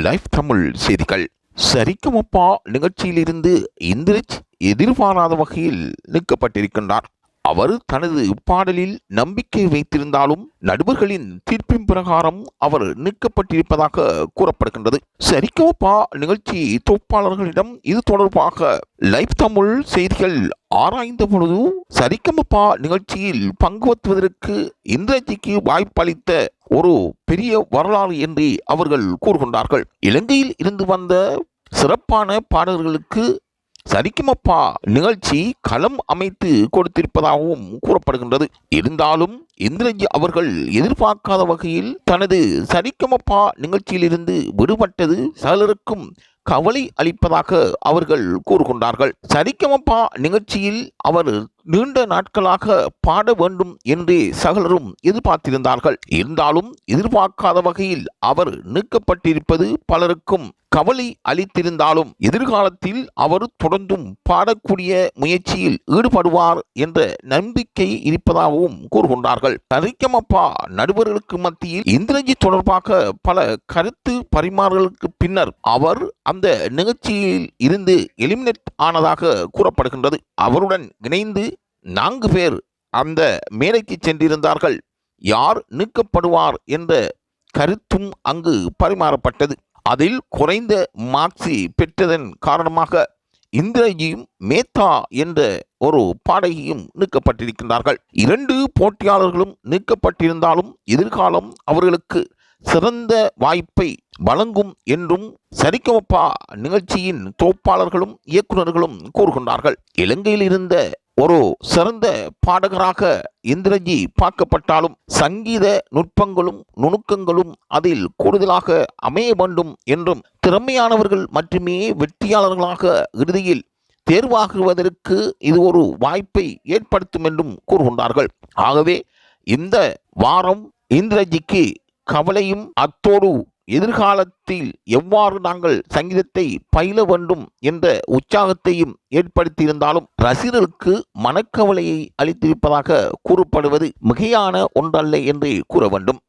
Life Tamil செய்திகள். சரிக்குமப்பா நிகழ்ச்சியிலிருந்து இந்திரிச் எதிர்பாராத வகையில் நீக்கப்பட்டிருக்கின்றார். அவர் தனது பாடலில் நம்பிக்கை வைத்திருந்தாலும் நடுவர்களின் தீர்ப்பின் பிரகாரம் அவர் நீக்கப்பட்டிருப்பதாக கூறப்படுகின்றது. சரிகமப்பா நிகழ்ச்சி தொகுப்பாளர்களிடம் இது தொடர்பாக லைஃப் தமிழ் செய்திகள் ஆராய்ந்த பொழுது சரிகமப்பா நிகழ்ச்சியில் பங்குவத்துவதற்கு இந்திரஜிக்கு வாய்ப்பளித்த ஒரு பெரிய வரலாறு என்று அவர்கள் கூறுகின்றார்கள். இலங்கையில் இருந்து வந்த சிறப்பான பாடல்களுக்கு சரிக்குமப்பா நிகழ்ச்சி களம் அமைத்து கொடுத்திருப்பதாகவும் கூறப்படுகின்றது. இருந்தாலும் இந்திரஜி அவர்கள் எதிர்பார்க்காத வகையில் தனது சரிக்குமப்பா நிகழ்ச்சியிலிருந்து விடுபட்டது சிலருக்கும் கவலை அளிப்பதாக அவர்கள் கூறுகின்றார்கள். சரிக்கமப்பா நிகழ்ச்சியில் அவர் நீண்ட நாட்களாக பாட வேண்டும் என்று சகலரும் எதிர்பார்த்திருந்தார்கள். இருந்தாலும் எதிர்பார்க்காத வகையில் அவர் நீக்கப்பட்டிருப்பது பலருக்கும் கவலை அளித்திருந்தாலும் எதிர்காலத்தில் அவர் தொடர்ந்தும் பாடக்கூடிய முயற்சியில் ஈடுபடுவார் என்ற நம்பிக்கை இருப்பதாகவும் கூறுகின்றார்கள். சரிக்கமப்பா நடுவர்களுக்கு மத்தியில் இந்திரஜி தொடர்பாக பல கருத்து பரிமாறல்களுக்கு பின்னர் அவர் அந்த நிகழ்ச்சியில் இருந்து எலிமினேட் ஆனதாக கூறப்படுகின்றது. அவருடன் இணைந்து நான்கு பேர் அந்த மேடைக்கு சென்றிருந்தார்கள். யார் நீக்கப்படுவார் என்ற கருத்தும் அங்கு பரிமாறப்பட்டது. அதில் குறைந்த மார்க்சி பெற்றதன் காரணமாக இந்திரஜியும் மேத்தா என்ற ஒரு பாடகியும் நீக்கப்பட்டிருக்கின்றார்கள். இரண்டு போட்டியாளர்களும் நீக்கப்பட்டிருந்தாலும் எதிர்காலம் அவர்களுக்கு சிறந்த வாய்ப்பை வழங்கும் என்றும் சரிகமப்பா நிகழ்ச்சியின் தோப்பாளர்களும் இயக்குநர்களும் கூறுகின்றார்கள். இலங்கையில் இருந்த ஒரு சிறந்த பாடகராக இந்திரஜி பார்க்கப்பட்டாலும் சங்கீத நுட்பங்களும் நுணுக்கங்களும் அதில் கூடுதலாக அமைய வேண்டும் என்றும் திறமையானவர்கள் மட்டுமே வெற்றியாளர்களாக இறுதியில் தேர்வாகுவதற்கு இது ஒரு வாய்ப்பை ஏற்படுத்தும் என்றும் கூறுகின்றார்கள். ஆகவே இந்த வாரம் இந்திரஜிக்கு கவலையும் அத்தோடு எதிர்காலத்தில் எவ்வாறு நாங்கள் சங்கீதத்தை பயில வேண்டும் என்ற உற்சாகத்தையும் ஏற்படுத்தியிருந்தாலும் ரசிகர்களுக்கு மனக்கவலையை அளித்திருப்பதாக கூறப்படுவது மிகையான ஒன்றல்ல என்று கூற வேண்டும்.